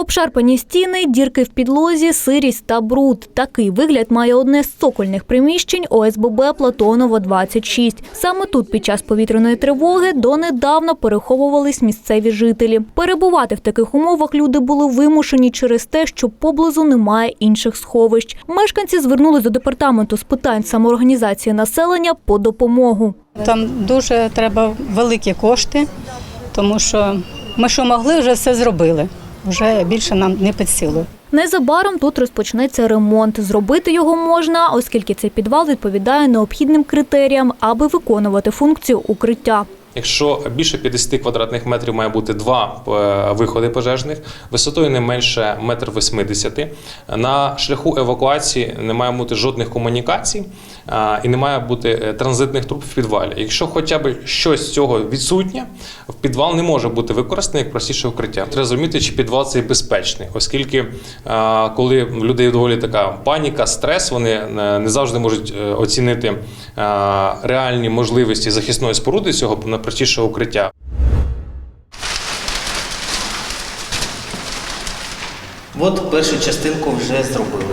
Обшарпані стіни, дірки в підлозі, сирість та бруд. Такий вигляд має одне з цокольних приміщень ОСББ Платонова 26. Саме тут під час повітряної тривоги донедавна переховувались місцеві жителі. Перебувати в таких умовах люди були вимушені через те, що поблизу немає інших сховищ. Мешканці звернулись до департаменту з питань самоорганізації населення по допомогу. Там дуже треба великі кошти, тому що ми що могли, вже все зробили. Вже більше нам не під силу. Незабаром тут розпочнеться ремонт. Зробити його можна, оскільки цей підвал відповідає необхідним критеріям, аби виконувати функцію укриття. Якщо більше 50 квадратних метрів має бути два е, виходи пожежних, висотою не менше 1,80 м. На шляху евакуації не має бути жодних комунікацій е, і не має бути е, транзитних труб в підвалі. Якщо хоча б щось з цього відсутнє, в підвал не може бути використаний як простіше укриття. Треба зрозуміти, чи підвал цей безпечний, оскільки коли в людей доволі така паніка, стрес, вони не завжди можуть оцінити реальні можливості захисної споруди цього найпростішого укриття. От першу частинку вже зробили.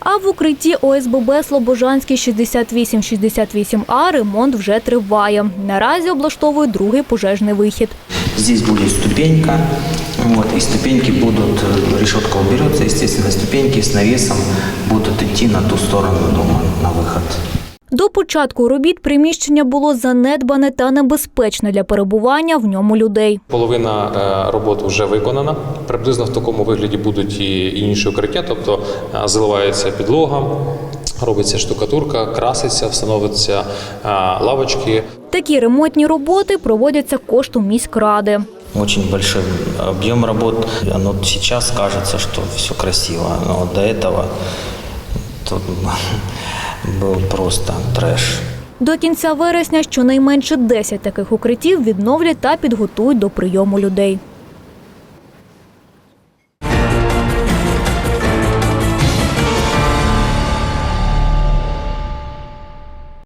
А в укритті ОСББ Слобожанський 6868А ремонт вже триває. Наразі облаштовують другий пожежний вихід. Здесь будет ступенька, вот, и ступеньки будут, э, решетка уберется, естественно, ступеньки с навесом будут идти на ту сторону дома, на выход. До початку робіт приміщення було занедбане та небезпечне для перебування в ньому людей. Половина е, роботи вже виконана. Приблизно в такому вигляді будуть і інші укриття, тобто е, заливається підлога, робиться штукатурка, краситься, встановиться е, лавочки. Такі ремонтні роботи проводяться коштом міськради. Очень большой объем работ. Оно сейчас кажется, что все красиво, но до этого тут був просто треш. До кінця вересня щонайменше 10 таких укриттів відновлять та підготують до прийому людей.